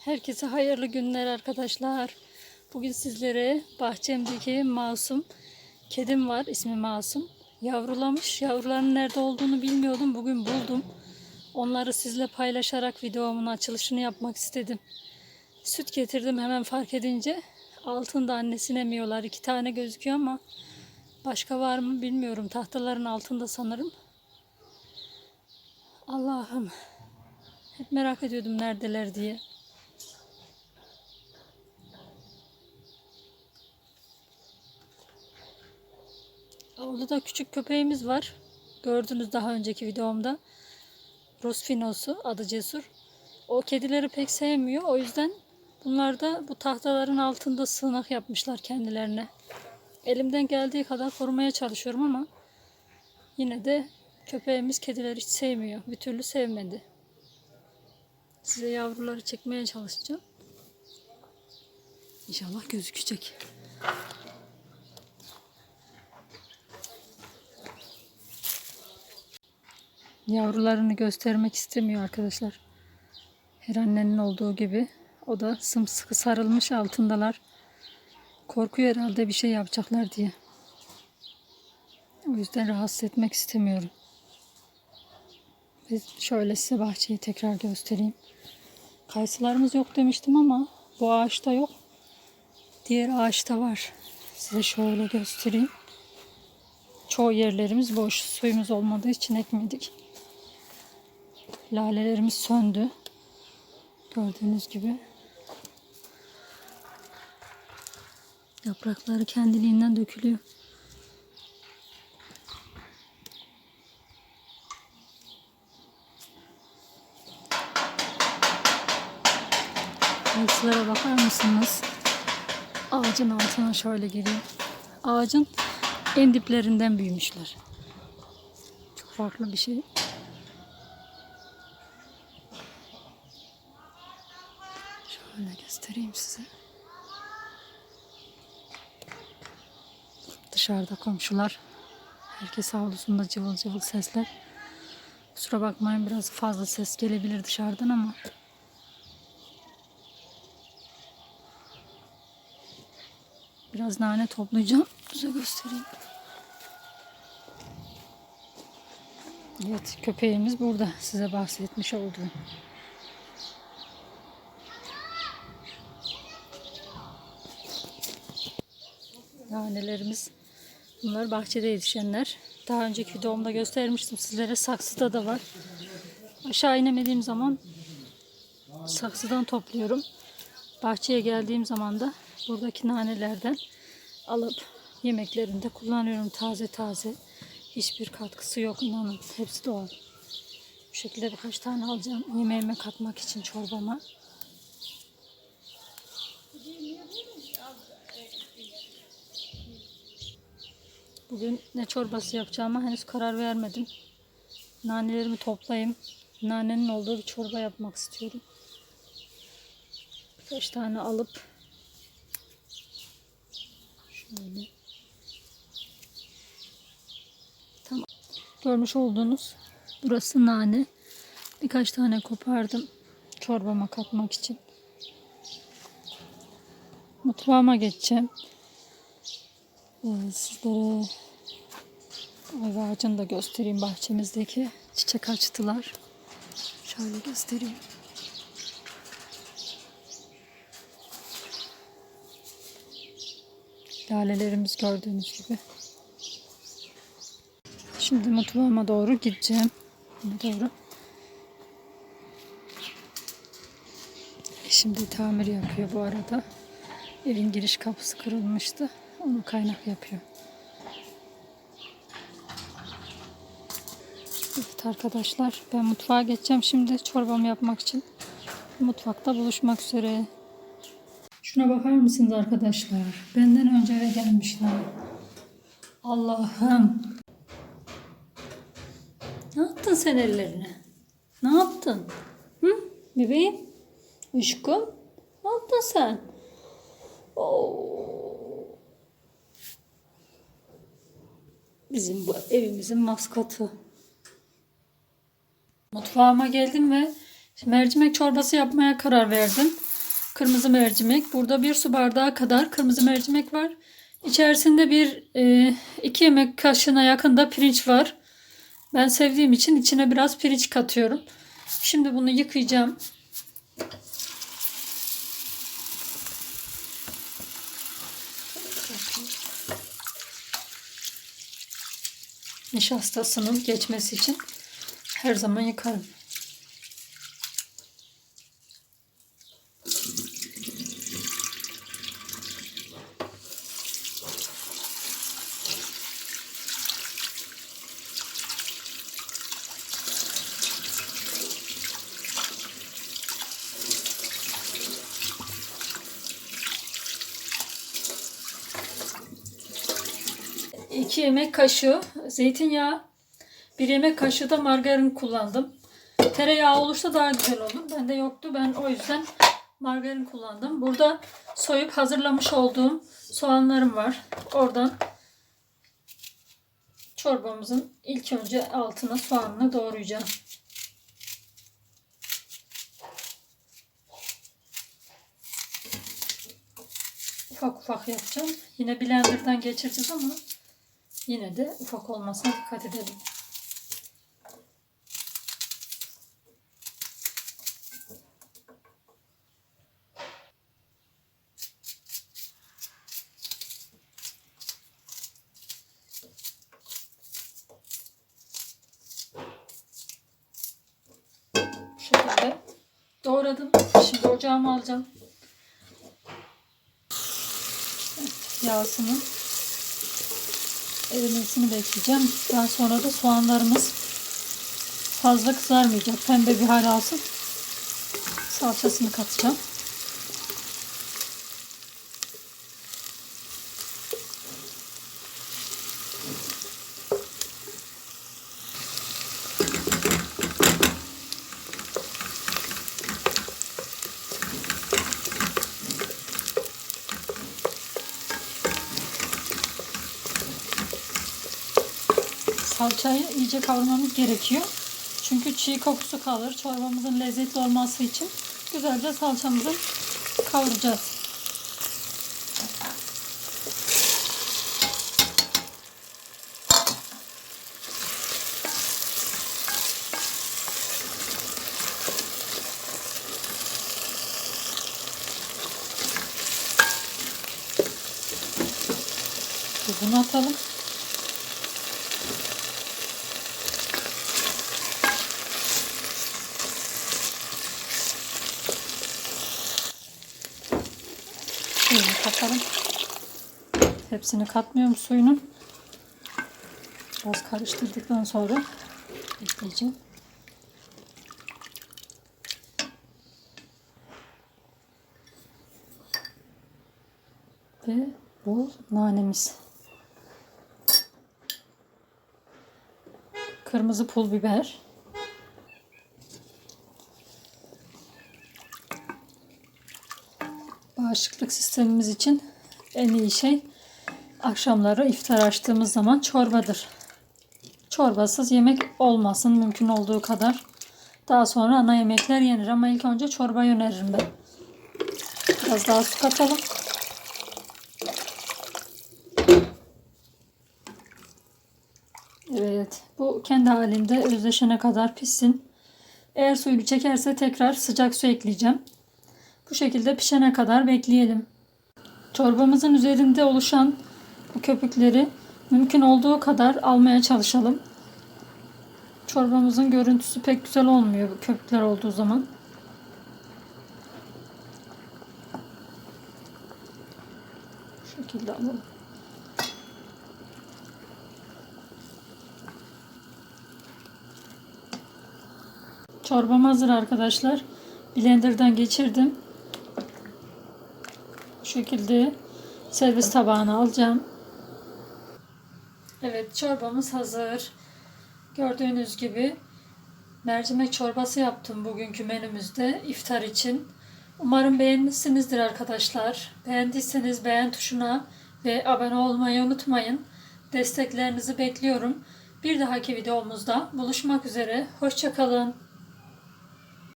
Herkese hayırlı günler arkadaşlar. Bugün sizlere bahçemdeki masum kedim var. ismi Masum. Yavrulamış. Yavruların nerede olduğunu bilmiyordum. Bugün buldum. Onları sizle paylaşarak videomun açılışını yapmak istedim. Süt getirdim hemen fark edince. Altında annesini emiyorlar. İki tane gözüküyor ama başka var mı bilmiyorum. Tahtaların altında sanırım. Allah'ım. Hep merak ediyordum neredeler diye. Orada küçük köpeğimiz var. Gördünüz daha önceki videomda. Rosfinosu adı Cesur. O kedileri pek sevmiyor. O yüzden bunlar da bu tahtaların altında sığınak yapmışlar kendilerine. Elimden geldiği kadar korumaya çalışıyorum ama yine de köpeğimiz kedileri hiç sevmiyor. Bir türlü sevmedi. Size yavruları çekmeye çalışacağım. İnşallah gözükecek. Yavrularını göstermek istemiyor arkadaşlar. Her annenin olduğu gibi. O da sımsıkı sarılmış altındalar. Korkuyor herhalde bir şey yapacaklar diye. O yüzden rahatsız etmek istemiyorum. Ve şöyle size bahçeyi tekrar göstereyim. Kayısılarımız yok demiştim ama bu ağaçta yok. Diğer ağaçta var. Size şöyle göstereyim. Çoğu yerlerimiz boş. Suyumuz olmadığı için ekmedik. Lalelerimiz söndü. Gördüğünüz gibi. Yaprakları kendiliğinden dökülüyor. Kayısılara bakar mısınız? Ağacın altına şöyle giriyor. Ağacın en diplerinden büyümüşler. Çok farklı bir şey. Şöyle göstereyim size. Dışarıda komşular. Herkes havlusunda cıvıl cıvıl sesler. Kusura bakmayın biraz fazla ses gelebilir dışarıdan ama Biraz nane toplayacağım. Size göstereyim. Evet köpeğimiz burada. Size bahsetmiş olduğum. Nanelerimiz bunlar bahçede yetişenler. Daha önceki videomda göstermiştim sizlere. Saksıda da var. Aşağı inemediğim zaman saksıdan topluyorum. Bahçeye geldiğim zaman da buradaki nanelerden alıp yemeklerinde kullanıyorum taze taze. Hiçbir katkısı yok inanın. Hepsi doğal. Bu şekilde birkaç tane alacağım yemeğime katmak için çorbama. Bugün ne çorbası yapacağıma henüz karar vermedim. Nanelerimi toplayayım. Nanenin olduğu bir çorba yapmak istiyorum. Birkaç tane alıp şöyle tamam. Görmüş olduğunuz burası nane. Birkaç tane kopardım çorbama katmak için. Mutfağıma geçeceğim. Ee, sizlere ayva ağacını da göstereyim bahçemizdeki. Çiçek açtılar. Şöyle göstereyim. Lalelerimiz gördüğünüz gibi. Şimdi mutfağıma doğru gideceğim. Doğru. Şimdi tamir yapıyor bu arada. Evin giriş kapısı kırılmıştı. Onu kaynak yapıyor. Evet arkadaşlar ben mutfağa geçeceğim şimdi çorbamı yapmak için. Mutfakta buluşmak üzere. Şuna bakar mısınız arkadaşlar? Benden önce eve gelmişler. Allah'ım. Ne yaptın sen ellerine? Ne yaptın? Hı? Bebeğim? Aşkım? Ne yaptın sen? Oo. Bizim bu evimizin maskotu. Mutfağıma geldim ve mercimek çorbası yapmaya karar verdim. kırmızı mercimek. Burada bir su bardağı kadar kırmızı mercimek var. İçerisinde bir e, iki yemek kaşığına yakın da pirinç var. Ben sevdiğim için içine biraz pirinç katıyorum. Şimdi bunu yıkayacağım. Nişastasının geçmesi için her zaman yıkarım. İki yemek kaşığı zeytinyağı, bir yemek kaşığı da margarin kullandım. Tereyağı olursa daha güzel olur. Bende yoktu. Ben o yüzden margarin kullandım. Burada soyup hazırlamış olduğum soğanlarım var. Oradan çorbamızın ilk önce altına soğanını doğrayacağım. Ufak ufak yapacağım. Yine blenderdan geçireceğiz ama yine de ufak olmasına dikkat edelim. Bu şekilde doğradım. Şimdi ocağıma alacağım. Evet, yağsının erimesini bekleyeceğim. Daha sonra da soğanlarımız fazla kızarmayacak. Pembe bir hal alsın. Salçasını katacağım. Salçayı iyice kavurmamız gerekiyor. Çünkü çiğ kokusu kalır. Çorbamızın lezzetli olması için güzelce salçamızı kavuracağız. Tuzunu atalım. Suyunu katalım. Hepsini katmıyorum suyunun. Biraz karıştırdıktan sonra ekleyeceğim. Ve bol nanemiz. Kırmızı pul biber. Bağışıklık sistemimiz için en iyi şey akşamları iftar açtığımız zaman çorbadır. Çorbasız yemek olmasın mümkün olduğu kadar. Daha sonra ana yemekler yenir ama ilk önce çorba öneririm ben. Biraz daha su katalım. Evet, bu kendi halinde özleşene kadar pişsin. Eğer suyunu çekerse tekrar sıcak su ekleyeceğim. Bu şekilde pişene kadar bekleyelim. Çorbamızın üzerinde oluşan bu köpükleri mümkün olduğu kadar almaya çalışalım. Çorbamızın görüntüsü pek güzel olmuyor bu köpükler olduğu zaman. Bu şekilde alalım. Çorbam hazır arkadaşlar. Blender'dan geçirdim. Şekilde servis tabağına alacağım. Evet çorbamız hazır. Gördüğünüz gibi mercimek çorbası yaptım bugünkü menümüzde iftar için. Umarım beğenmişsinizdir arkadaşlar. Beğendiyseniz beğen tuşuna ve abone olmayı unutmayın. Desteklerinizi bekliyorum. Bir dahaki videomuzda buluşmak üzere. Hoşçakalın.